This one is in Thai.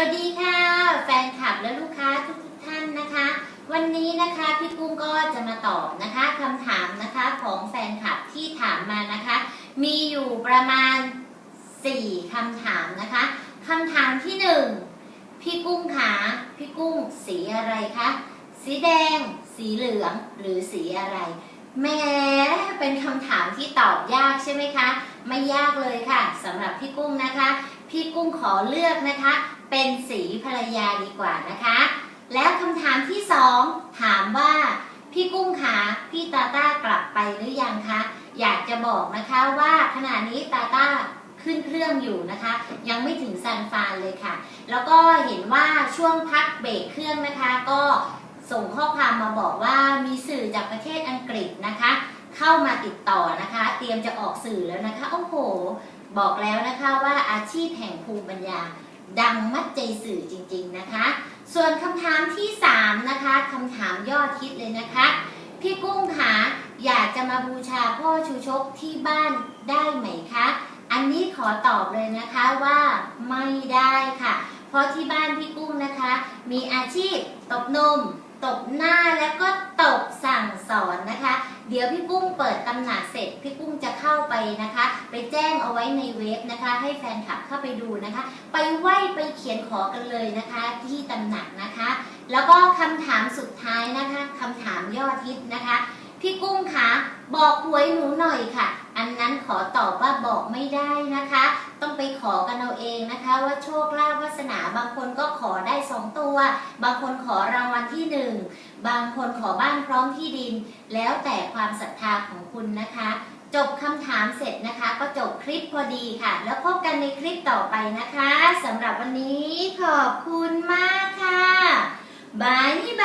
วัสดีค่ะ แฟนคลับและลูกค้าทุกทท่านนะคะ วันนี้นะคะพี่กุ้งก็จะมาตอบนะคะคำถามนะคะของแฟนคลับที่ถามมานะคะ มีอยู่ประมาณ 4คำถามนะคะคำถามที่ 1 พี่กุ้งขาพี่กุ้งสีอะไรคะสีแดง สีเหลือง หรือสีอะไรแม้เป็นคำถามที่ตอบยากใช่ไหมคะ ไม่ยากเลยค่ะสำหรับพี่กุ้งนะคะ พี่กุ้งขอเลือกนะคะ เป็นสีภรรยาดีกว่านะคะ แล้วคำถามที่สองถามว่า พี่กุ้งขาพี่ตาต้ากลับไปหรือยังคะ อยากจะบอกนะคะว่าขณะนี้ตาต้าขึ้นเครื่องอยู่นะคะ ยังไม่ถึงซานฟานเลยค่ะ แล้วก็เห็นว่าช่วงพักเบรกเครื่องนะคะ ก็ส่งข้อความมาบอกว่ามีสื่อจากประเทศอังกฤษนะคะ เข้ามาติดต่อนะคะ เตรียมจะออกสื่อแล้วนะคะโอ้โห บอกแล้วนะคะว่าอาชีพแห่งภูมิปัญญา ดังมัดใจสื่อจริงๆนะคะ ส่วนคำถามที่3นะคะคำถามยอดฮิตเลยนะคะ พี่กุ้งคะอยากจะมาบูชาพ่อชูชกที่บ้านได้ไหมคะ อันนี้ขอตอบเลยนะคะว่าไม่ได้ค่ะ เพราะที่บ้านพี่กุ้งนะคะ มีอาชีพตบนม ตบหน้าแล้วก็ตบสั่งสอนนะคะ เดี๋ยวพี่กุ้ง เปิดตำหนักเสร็จพี่กุ้งจะเข้าไปนะคะ ไปแจ้งเอาไว้ในเว็บนะคะ ให้แฟนคลับเข้าไปดูนะคะ ไปไหว้ไปเขียนขอกันเลยนะคะ ที่ตำหนักนะคะ แล้วก็คำถามสุดท้ายนะคะคำถามยอดฮิตนะคะ พี่กุ้งคะบอกหวยหนูหน่อยค่ะ อันนั้นขอตอบว่าบอกไม่ได้นะคะ ต้องไปขอกันเอาเองนะคะ ว่าโชคลาภวาสนาบางคนก็ขอได้สองตัว บางคนขอรางวัลที่หนึ่งบางคนขอบ้านพร้อมที่ดิน แล้วแต่ความศรัทธาของคุณนะคะ จบคำถามเสร็จนะคะ ก็จบคลิปพอดีค่ะ แล้วพบกันในคลิปต่อไปนะคะสำหรับวันนี้ขอบคุณมากค่ะบายบ